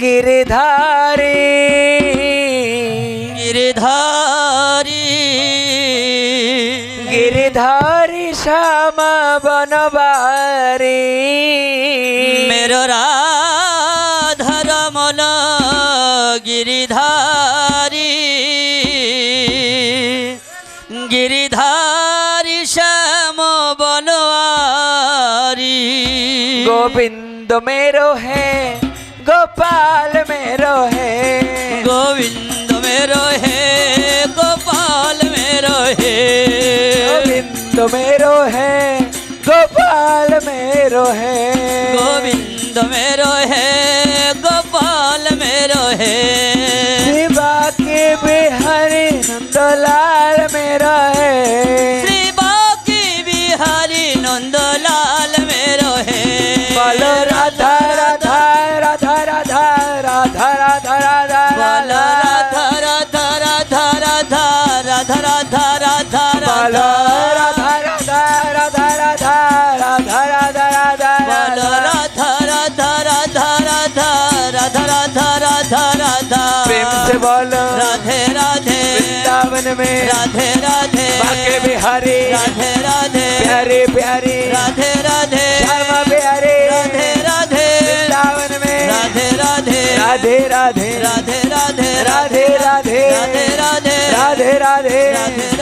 গিরিধারে। গিরিধারি। গিরিধারি শ্যামা বনবারে। মের রাধার মন গিরিধারি। গিরিধারি শ্যাম বনয়ারি গোবিন্দ गोविंद मेरो है गोपाल मेरो है। गोविंद मेरो है गोपाल मेरो है। गोविंद मेरो है गोपाल मेरो है। गोविंद मेरो है हरे राधे राधे प्यारे प्यारे राधे राधे शर्मा प्यारे राधे राधे वृंदावन में राधे राधे राधे राधे राधे राधे राधे राधे राधे राधे राधे राधे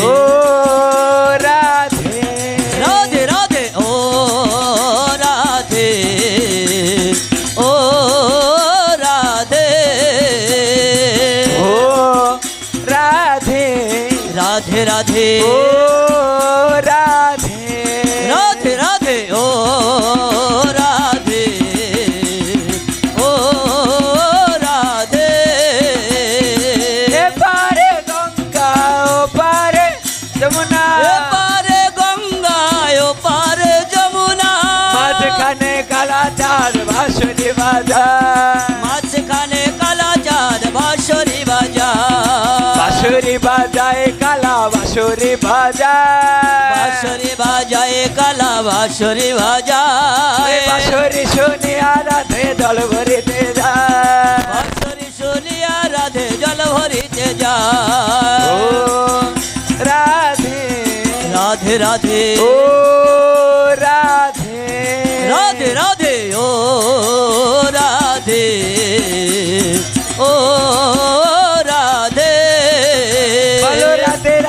Oh. বাজায় কালা বাঁশুরি বাজায়। বাঁশরি বাজায় কালা বাঁশরি বাজায়। বাঁশুরি শুনিয়া আরাধে জল ভরিতে যায়। বাঁশরি শুনিয়া আরাধে জল ভরিতে যায়। রাধে। রাধে রাধে। ও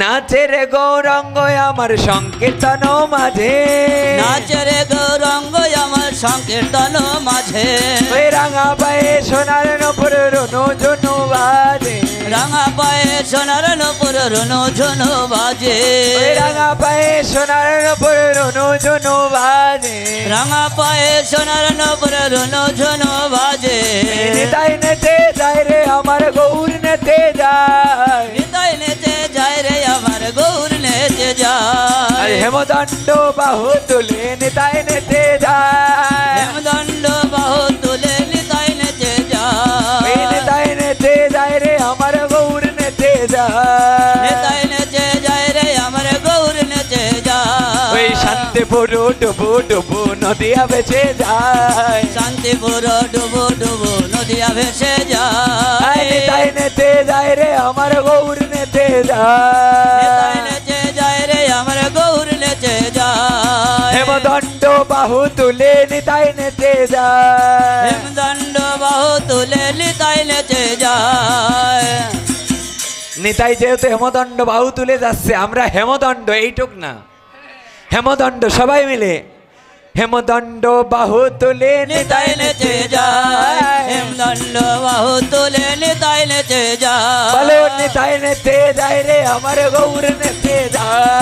নাচে রে গৌরঙ্গ আমার সংকীর্তন মাঝে। নাচরে গৌরঙ্গ আমার সংকীর্তন মাঝে। ওই রাঙা পায়ে সোনার নপুর রুনু ঝুনু বাজে। রাঙা পায়ে সোনার নপুর রুনু ঝুনু বাজে। ওই রাঙা পায়ে সোনার নপুর রুনু ঝুনু বাজে। রাঙা পায়ে সোনার নপুর রুনু ঝুনু বাজে। নিতাই নেতে যায় রে আমার গৌর নেতে যায়। নেচে যায়। হেমদণ্ড বাহু তুলে নিতাই নেতে যায়। হেমদণ্ড বাহু তুলে নিতাই নেচে ওই যায় নেতাই নেতে যায় রে আমার গৌর নেতে যায়। নিতাই নেচে যায় রে আমার গৌর নেচে ওই যায় শান্তিপুর ডুবু ডুবু নদিয়া বেঁচে যায়। শান্তিপুর ডুবো ডুবো নদিয়া আই যায়। নেতাই নেতে যায় রে আমার গৌর নেতে নেচে যায় বাহু তুলে নিতাই নেতে যায়। হেমদণ্ড বাহু তোলে নিতাই নেচে যায়। নিতাই যেহেতু হেমদণ্ড বাহু তুলে যাচ্ছে আমরা হেমদণ্ড এইটুক না। হেমদণ্ড সবাই মিলে হেমদণ্ড বাহু তুলে নিতাই নেচে যায়। হেমদণ্ড বাহু তোলে নিতাই নেচে বলো যায় নিতাই নেতে যায় রে আমার গৌর নেতে যায়।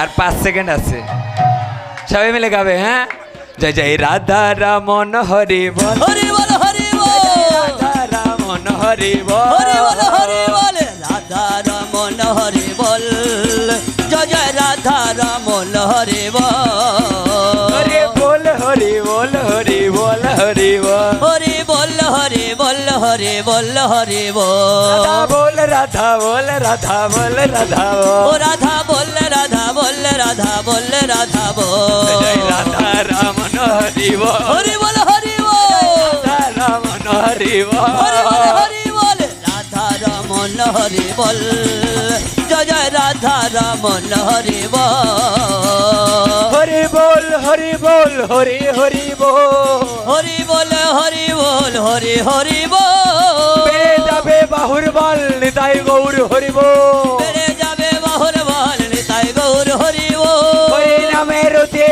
আর পাঁচ সেকেন্ড আছে। সবাই মিলে গাবে হ্যাঁ? জয় জয় রাধা রামন হরি বল। হরি বল হরি বল। রাধা রামন হরি বল। হরি বল হরি বল। রাধা রমন হরি বল। জয় জয় রাধা রমন হরি হরি বল বল হরি বল হরি বল হরি বল। হরি বল হরি বল হরি বল হরি রাধা বল। বল রাধা বল রাধা বল রাধা ও বল রাধা বল। রাধা বল রাধা বল রাধা বল। রাধা রামন হরি বল। হরি বল হরি বল। রাধা রামন হরি বল। হরি বল রাধা রমন হরি বল। জয় জয় রাধা রমন হরি বল। হরি বল হরি বল হরি হরি বল। হরি বল হরি বল হরি হরি বল। যাবে বাহুর বল নিতাই গৌর হরি বল।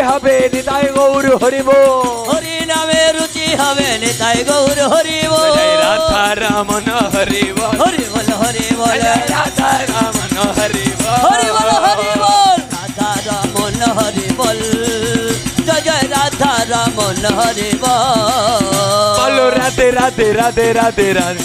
হবে নিতাই গৌর হরি বল হরি নামে রুচি হবে নিতাই গৌর হরি বল জয় রাধা রামন হরি বল হরি বল হরি বল। জয় রাধা রামন হরি বল হরি বল হরি বল। রাধা রমন হরি বল। জয় জয় রাধা রমন হরি বল রাধে রাধে রাধে রাধে রাধে।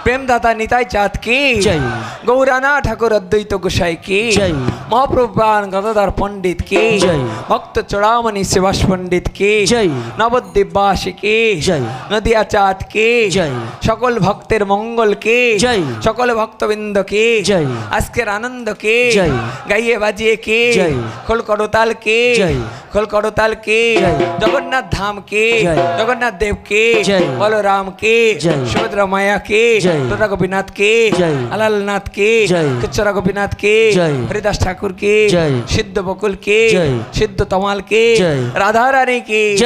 প্রেম দাতা নিতাই চাঁদ কি গৌরানা ঠাকুর অদ্বৈত গোসাই কি মহাপ্রভান গদাধর পণ্ডিত কে। ভক্ত চড়ামণি শিবাস পণ্ডিত কে জয়। নবদ্বীপ বাসী কে নদিয়া চাঁদ কে। সকল ভক্তের মঙ্গল কে। সকল ভক্তবৃন্দ কে জয়। আজকের আনন্দ কে জয়। গাইয়ে বাজিয়ে কে জয়। খোল করতাল কে জয়। খোল করতাল কে। জগন্নাথ ধাম কে জয়। জগন্নাথ দেব কে জয়। বলরাম কে জয়। সুভদ্রা মায়া কে তোরা গোপীনাথ কে। আলালনাথ কে। কিচ্ছরা গোপীনাথ কে। হরিদাস ঠাকুর কে। সিদ্ধ বকুল কে। সিদ্ধ তমাল কে। রাধা রানী কে।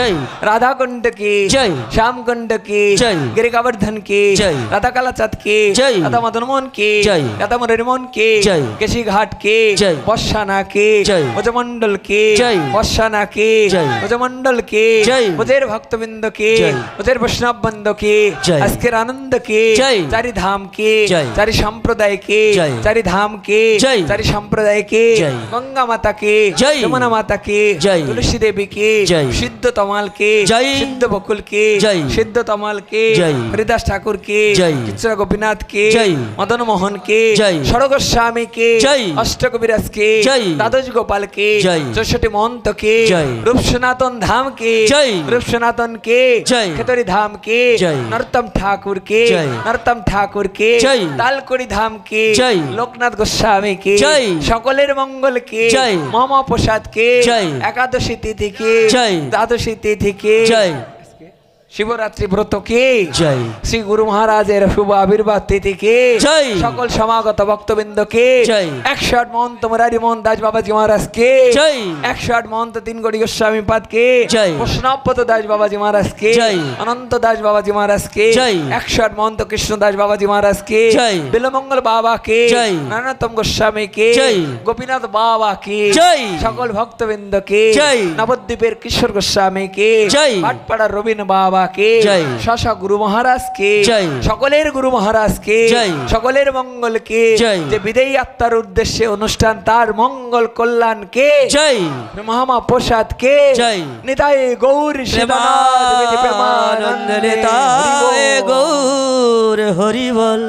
রাধা কুণ্ড কে। শ্যাম কুণ্ড কে জয়। গিরি গোবর্ধন কে জয়। রাধা কালাচাঁদ কে জয়। রাধা মদন মোহন কে জয়। রাধা মুরলীমোহন কে জয়। কেশি ঘাট কে জয়। বর্ষানা কে জয়। কে জয়। ভক্তবৃন্দ কে। ব্রজের বৈষ্ণব বৃন্দ কে আজকের আনন্দ কে। চারি ধাম কে চারি সম্প্রদায় কে চারি ধাম কে চারি সম্প্রদায় কে গঙ্গা মাতা কে যমুনা মাতা কে তুলসী দেবী কে সিদ্ধ তমাল কে সিদ্ধ বকুল কে সিদ্ধ তমাল কে হরিদাস ঠাকুর কে জয়। কিচ্ছরা গোপীনাথ কে মদন মোহন কে জয়। সড়গোস্বামী কে জয়। অষ্টকবিরাজ কে জয়। দ্বাদশ গোপাল কে জয়। চৌষট্টি মহন্ত কে জয়। রূপ সনাতন ধাম কে জয়। রূপ সনাতন কে খেতরি ধাম কে নরতম ঠাকুর কে নরতম ঠাকুর কে জয়। তালকড়ি ধাম কে জয়। লোকনাথ গোস্বামী কে জয়। সকলের মঙ্গল কে জয়। মমা প্রসাদ কে জয়। একাদশী তিথি কে জয়। দ্বাদশী তিথি কে জয় শিবরাত্রি ব্রত কে জয় শ্রী গুরু মহারাজের শুভ আবির্ভাব তিথিকে জয়। সকল সমাগত ভক্তবৃন্দকে জয়। একশো আট মহন্ত মুরারি মোহন দাস বাবাজি মহারাজকে জয়। একশো আট মহন্ত তিন গড়ি গোস্বামী পাদ কে জয়। প্রশ্নপত দাস বাবাজি মহারাজকে জয়। অনন্ত দাস বাবাজি মহারাজকে জয়। একশো আট মহন্ত কৃষ্ণ দাস বাবাজি মহারাজকে জয়। বিলমঙ্গল বাবাকে জয়। নানাতম গোস্বামীকে জয়। গোপীনাথ বাবাকে জয়। সকল ভক্তবৃন্দকে জয়। নবদ্বীপের কিশোর গোস্বামীকে জয়। পাটপাড়ার রবীন বাবাকে। শশা গুরু মহারাজকে। সকলের গুরু মহারাজকে কে সকলের মঙ্গলকে। যে বিদেয়ী আত্মার উদ্দেশ্যে অনুষ্ঠান তার মঙ্গল কল্যাণকে কে মহামা প্রসাদকে কে নিতাই গৌর সেবা প্রেমানন্দ গৌর হরিবল